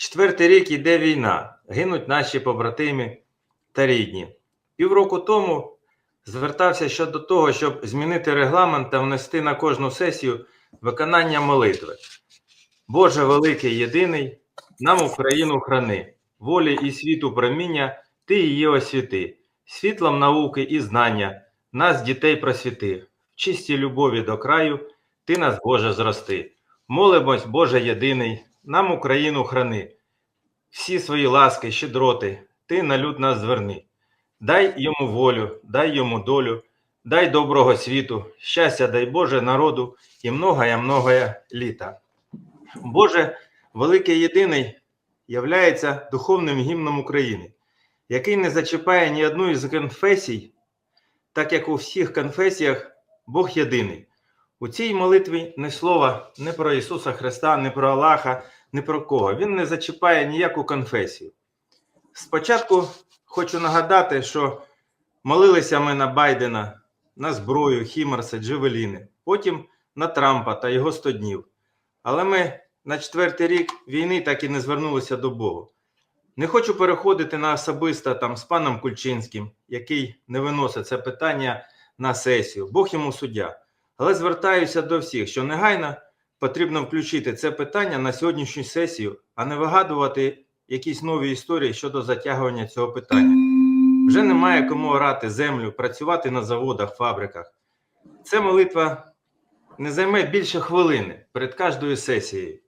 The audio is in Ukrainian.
Четвертий рік іде війна, гинуть наші побратими та рідні. Півроку тому звертався щодо того, щоб змінити регламент та внести на кожну сесію виконання молитви. Боже великий єдиний, нам Україну храни, волі і світу проміння, ти її освіти, світлом науки і знання, нас, дітей, просвіти, в чистій любові до краю, ти нас, Боже, зрости. Молимось, Боже єдиний, нам Україну храни, всі свої ласки, щедроти, ти на люд нас зверни. Дай йому волю, дай йому долю, дай доброго світу, щастя дай Боже народу і многое многое літа. Боже, великий єдиний являється духовним гімном України, який не зачіпає ні одну із конфесій, так як у всіх конфесіях Бог єдиний. У цій молитві не слова не про Ісуса Христа, не про Аллаха, не про кого. Він не зачіпає ніяку конфесію. Спочатку хочу нагадати, що молилися ми на Байдена, на зброю, Хімарси, Джевеліни, потім на Трампа та його 100 днів. Але ми на четвертий рік війни так і не звернулися до Бога. Не хочу переходити на особисто там з паном Кульчинським, який не виносить це питання на сесію. Бог йому суддя. Але звертаюся до всіх, що негайно потрібно включити це питання на сьогоднішню сесію, а не вигадувати якісь нові історії щодо затягування цього питання. Вже немає кому орати землю, працювати на заводах, фабриках. Ця молитва не займе більше хвилини перед кожною сесією.